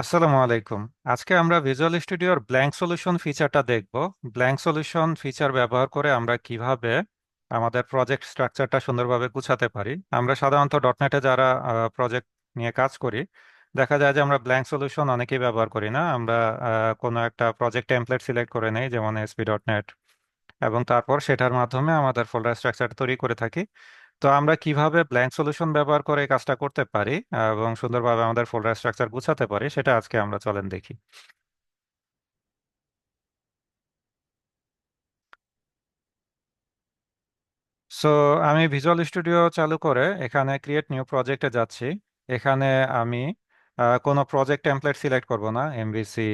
আসসালামু আলাইকুম। আজকে আমরা ভিজুয়াল স্টুডিওর ব্ল্যাঙ্ক সলিউশন ফিচারটা দেখব। ব্ল্যাঙ্ক সলিউশন ফিচার ব্যবহার করে আমরা কীভাবে আমাদের প্রজেক্ট স্ট্রাকচারটা সুন্দরভাবে গুছাতে পারি। আমরা সাধারণত. ডটনেটে যারা প্রজেক্ট নিয়ে কাজ করি, দেখা যায় যে আমরা ব্ল্যাঙ্ক সলিউশন অনেকেই ব্যবহার করি না। আমরা কোনো একটা প্রজেক্ট টেমপ্লেট সিলেক্ট করে নেই, যেমন এসপি ডট নেট এবং তারপর সেটার মাধ্যমে আমাদের ফোল্ডার স্ট্রাকচার তৈরি করে থাকি। তো আমরা কীভাবে ব্ল্যাঙ্ক সলিউশন ব্যবহার করে এই কাজটা করতে পারি এবং সুন্দরভাবে আমাদের ফোল্ডার স্ট্রাকচার গুছাতে পারি, সেটা আজকে আমরা চলেন দেখি। সো আমি ভিজুয়াল স্টুডিও চালু করে এখানে ক্রিয়েট নিউ প্রজেক্টে যাচ্ছি। এখানে আমি কোনো প্রজেক্ট টেমপ্লেট সিলেক্ট করব না এমভিসি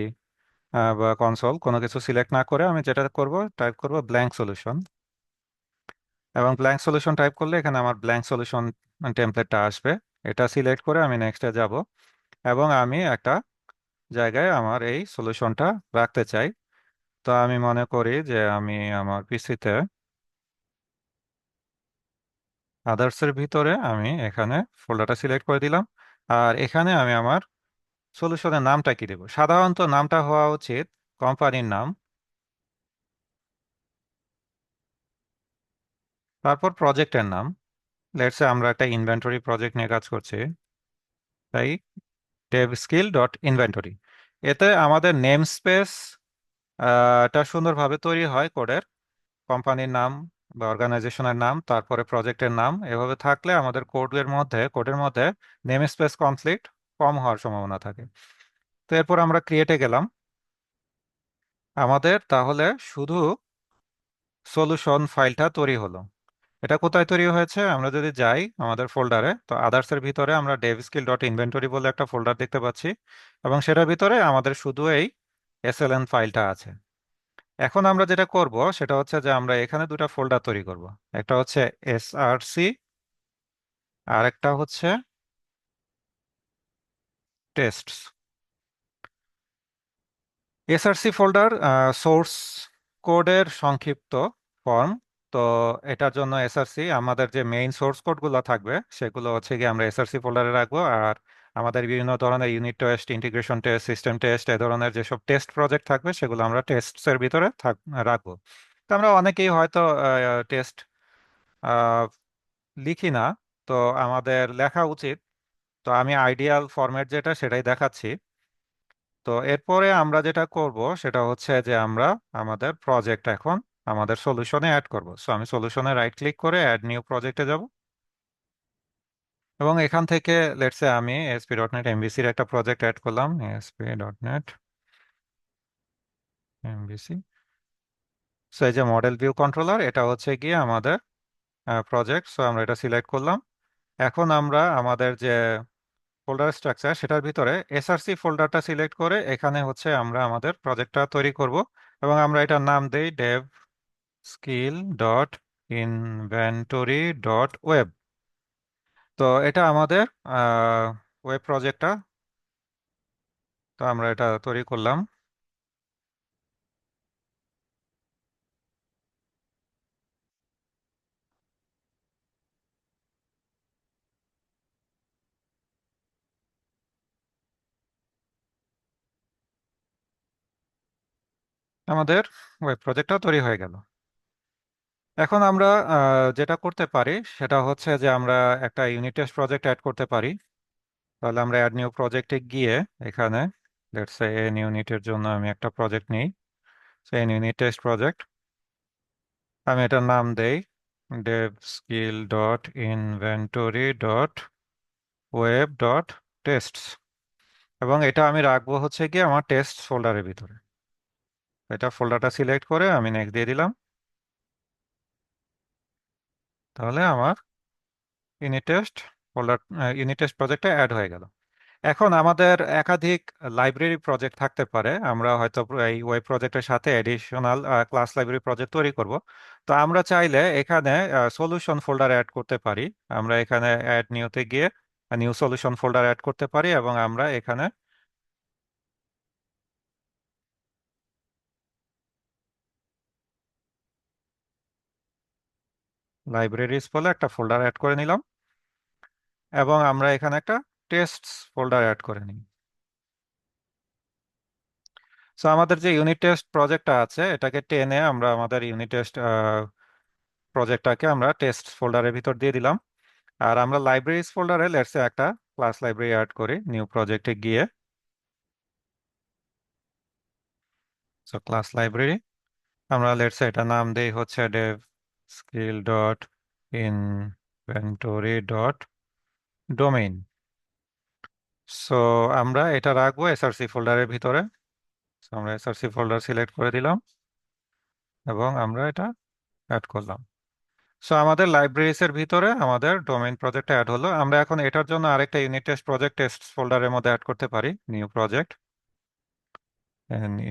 বা কনসোল কোনো কিছু সিলেক্ট না করে আমি যেটা করব টাইপ করব ব্ল্যাঙ্ক সলিউশন এবং ব্ল্যাঙ্ক সলিউশন টাইপ করলে এখানে আমার ব্ল্যাঙ্ক সলিউশন টেমপ্লেটটা আসবে। এটা সিলেক্ট করে আমি নেক্সটে যাব এবং আমি একটা জায়গায় আমার এই সলিউশনটা রাখতে চাই। তো আমি মনে করি যে আমি আমার পিসিতে আদার্সের ভিতরে আমি এখানে ফোল্ডারটা সিলেক্ট করে দিলাম। আর এখানে আমি আমার সলিউশনের নামটা কি দেব? সাধারণত নামটা হওয়া উচিত কোম্পানির নাম। তারপর প্রজেক্টের নাম। লেটস আমরা একটা ইনভেন্টরি প্রজেক্ট নিয়ে কাজ করছি। তাই ডেভ স্কিল ডট ইনভেন্টরি এতে আমাদের নেম স্পেস টা সুন্দরভাবে তৈরি হয় কোডের। কোম্পানির নাম বা অর্গানাইজেশনের নাম, তারপরে প্রজেক্টের নাম। এভাবে থাকলে আমাদের কোডের মধ্যে কোডের মধ্যে নেম স্পেস কনফ্লিক্ট কম হওয়ার সম্ভাবনা থাকে। তো এরপর আমরা ক্রিয়েটে গেলাম। আমাদের তাহলে শুধু সলিউশন ফাইলটা তৈরি হলো। এটা কোথায় তৈরি হয়েছে? আমরা যদি যাই আমাদের ফোল্ডারে, তো আদার্সের ভিতরে আমরা ডেভস্কিল ডট ইনভেন্টরি বলে একটা ফোল্ডার দেখতে পাচ্ছি এবং সেটার ভিতরে আমাদের শুধু এই এসএলএন ফাইলটা আছে। এখন আমরা যেটা করব সেটা হচ্ছে যে আমরা এখানে দুটা ফোল্ডার তৈরি করব। একটা হচ্ছে এসআরসি আর একটা হচ্ছে টেস্টস এসআরসি ফোল্ডার সোর্স কোডের সংক্ষিপ্ত ফর্ম তো এটার জন্য এসআরসি আমাদের যে মেইন সোর্স কোডগুলো থাকবে, সেগুলো হচ্ছে গিয়ে আমরা এসআরসি ফোল্ডারে রাখব। আর আমাদের বিভিন্ন ধরনের unit test integration test system test এ ধরনের যেসব টেস্ট প্রজেক্ট থাকবে, সেগুলো আমরা টেস্টস এর ভিতরে রাখব। তো আমরা অনেকেই হয়তো টেস্ট লিখি না। তো আমাদের লেখা উচিত। তো আমি আইডিয়াল ফরম্যাট যেটা, সেটাই দেখাচ্ছি। তো এরপরে আমরা যেটা করব, সেটা হচ্ছে যে আমরা আমাদের প্রজেক্ট এখন আমাদের সলিউশনে অ্যাড করব। সো আমি সলিউশনে রাইট ক্লিক করে অ্যাড নিউ প্রজেক্টে যাব। এবং এখান থেকে লেটসে আমি এসপি ডট নেট এমবিসির একটা প্রজেক্ট অ্যাড করলাম। SP dot net MVC so এই যে মডেল ভিউ কন্ট্রোলার এটা হচ্ছে গিয়ে আমাদের প্রজেক্ট সো আমরা এটা সিলেক্ট করলাম। এখন আমরা আমাদের যে ফোল্ডার স্ট্রাকচার সেটার ভিতরে এসআরসি ফোল্ডারটা সিলেক্ট করে এখানে হচ্ছে আমরা আমাদের প্রজেক্টটা তৈরি করব। এবং আমরা এটার নাম দেই dev skill dot inventory dot web তো এটা আমাদের ওয়েব প্রজেক্টটা তো আমরা এটা তৈরি করলাম। আমাদের ওয়েব প্রজেক্টটা তৈরি হয়ে গেল। এখন আমরা যেটা করতে পারি সেটা হচ্ছে যে আমরা একটা ইউনিট টেস্ট প্রজেক্ট অ্যাড করতে পারি। তাহলে আমরা অ্যাড নিউ প্রজেক্টে গিয়ে এখানে লেটস সে এন ইউনিটের জন্য আমি একটা প্রজেক্ট নিই। এন ইউনিট টেস্ট প্রজেক্ট আমি এটার নাম দেই dev skill dot inventory dot web dot tests এবং এটা আমি রাখব হচ্ছে গিয়ে আমার টেস্ট ফোল্ডারের ভিতরে। এটা ফোল্ডারটা সিলেক্ট করে আমি নেক্সট দিয়ে দিলাম। তাহলে আমার unit test folder unit test প্রজেক্টটা অ্যাড হয়ে গেল। এখন আমাদের একাধিক লাইব্রেরি প্রজেক্ট থাকতে পারে। আমরা হয়তো এই ওয়েব প্রজেক্টের সাথে এডিশনাল ক্লাস লাইব্রেরি প্রজেক্ট তৈরি করব। তো আমরা চাইলে এখানে সলিউশন ফোল্ডার অ্যাড করতে পারি। আমরা এখানে অ্যাড নিউতে গিয়ে নিউ সলিউশন ফোল্ডার অ্যাড করতে পারি এবং আমরা এখানে লাইব্রেরিজ বলে একটা ফোল্ডার অ্যাড করে নিলাম এবং আমরা এখানে একটা টেস্ট ফোল্ডার অ্যাড করে নিই। সো আমাদের যে ইউনিট টেস্ট প্রজেক্টটা আছে, এটাকে টেনে আমরা আমাদের ইউনিট টেস্ট প্রজেক্টটাকে আমরা টেস্ট ফোল্ডারের ভিতর দিয়ে দিলাম। আর আমরা লাইব্রেরিজ ফোল্ডারে লেটসে একটা ক্লাস লাইব্রেরি অ্যাড করি নিউ প্রজেক্টে গিয়ে। সো ক্লাস লাইব্রেরি আমরা লেটসে এটা নাম দেই হচ্ছে dev skill dot inventory dot domain so আমরা এটা রাখব এসআরসি ফোল্ডারের ভিতরে। আমরা এসআরসি ফোল্ডার সিলেক্ট করে দিলাম এবং আমরা এটা অ্যাড করলাম। সো আমাদের লাইব্রেরিজ এর ভিতরে আমাদের ডোমেইন প্রজেক্ট অ্যাড হলো। আমরা এখন এটার জন্য আরেকটা ইউনিট টেস্ট প্রজেক্ট টেস্ট ফোল্ডারের মধ্যে অ্যাড করতে পারি new project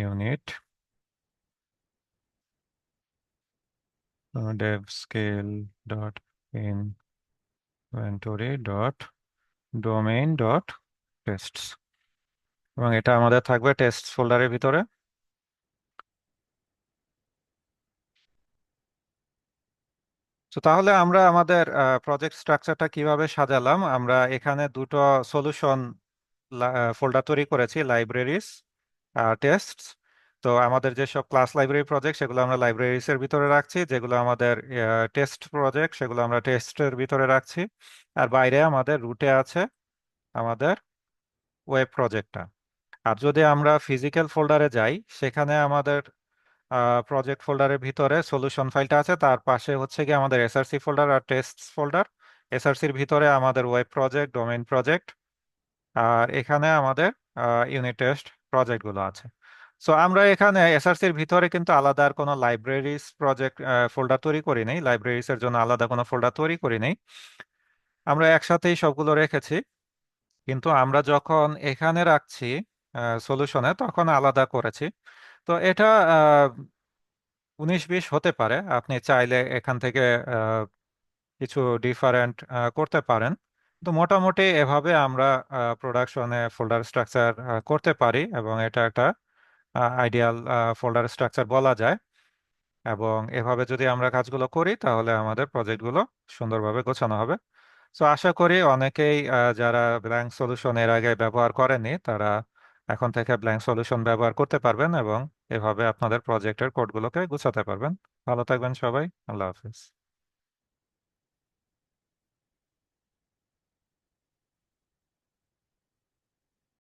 unit dev scale dot inventory dot domain dot tests. এবং এটা আমাদের থাকবে টেস্ট ফোল্ডারের ভিতরে। তো তাহলে আমরা আমাদের প্রজেক্ট স্ট্রাকচারটা কীভাবে সাজালাম? আমরা এখানে দুটো সলিউশন ফোল্ডার তৈরি করেছি লাইব্রেরিজ আর টেস্টস তো আমাদের যেসব ক্লাস লাইব্রেরি প্রজেক্ট সেগুলো আমরা লাইব্রেরিজ এর ভিতরে রাখছি। যেগুলো আমাদের টেস্ট প্রজেক্ট সেগুলো আমরা টেস্টের ভিতরে রাখছি। আর বাইরে আমাদের রুটে আছে আমাদের ওয়েব প্রজেক্টটা আর যদি আমরা ফিজিক্যাল ফোল্ডারে যাই, সেখানে আমাদের প্রজেক্ট ফোল্ডারের ভিতরে সলিউশন ফাইলটা আছে। তার পাশে হচ্ছে কি আমাদের এসআরসি ফোল্ডার আর টেস্ট ফোল্ডার এসআরসির ভিতরে আমাদের ওয়েব প্রজেক্ট ডোমেইন প্রজেক্ট আর এখানে আমাদের ইউনিট টেস্ট প্রজেক্টগুলো আছে। সো আমরা এখানে এসআরসির ভিতরে কিন্তু আলাদা আর কোনো লাইব্রেরিজ প্রজেক্ট ফোল্ডার তৈরি করি নাই। লাইব্রেরিজ এর জন্য আলাদা কোনো ফোল্ডার তৈরি করি নাই। আমরা একসাথেই সবগুলো রেখেছি। কিন্তু আমরা যখন এখানে রাখছি সলিউশনে তখন আলাদা করেছি। তো এটা উনিশ বিশ হতে পারে। আপনি চাইলে এখান থেকে কিছু ডিফারেন্ট করতে পারেন। তো মোটামুটি এভাবে আমরা প্রোডাকশনে ফোল্ডার স্ট্রাকচার করতে পারি এবং এটা একটা আইডিয়াল ফোল্ডার স্ট্রাকচার বলা যায়। এবং এভাবে যদি আমরা কাজগুলো করি, তাহলে আমাদের প্রজেক্টগুলো সুন্দরভাবে গোছানো হবে। সো আশা করি অনেকেই যারা ব্ল্যাঙ্ক সলিউশন এর আগে ব্যবহার করেনি তারা এখন থেকে ব্ল্যাঙ্ক সলিউশন ব্যবহার করতে পারবেন এবং এভাবে আপনাদের প্রজেক্টের কোডগুলোকে গুছাতে পারবেন। ভালো থাকবেন সবাই। আল্লাহ হাফিজ।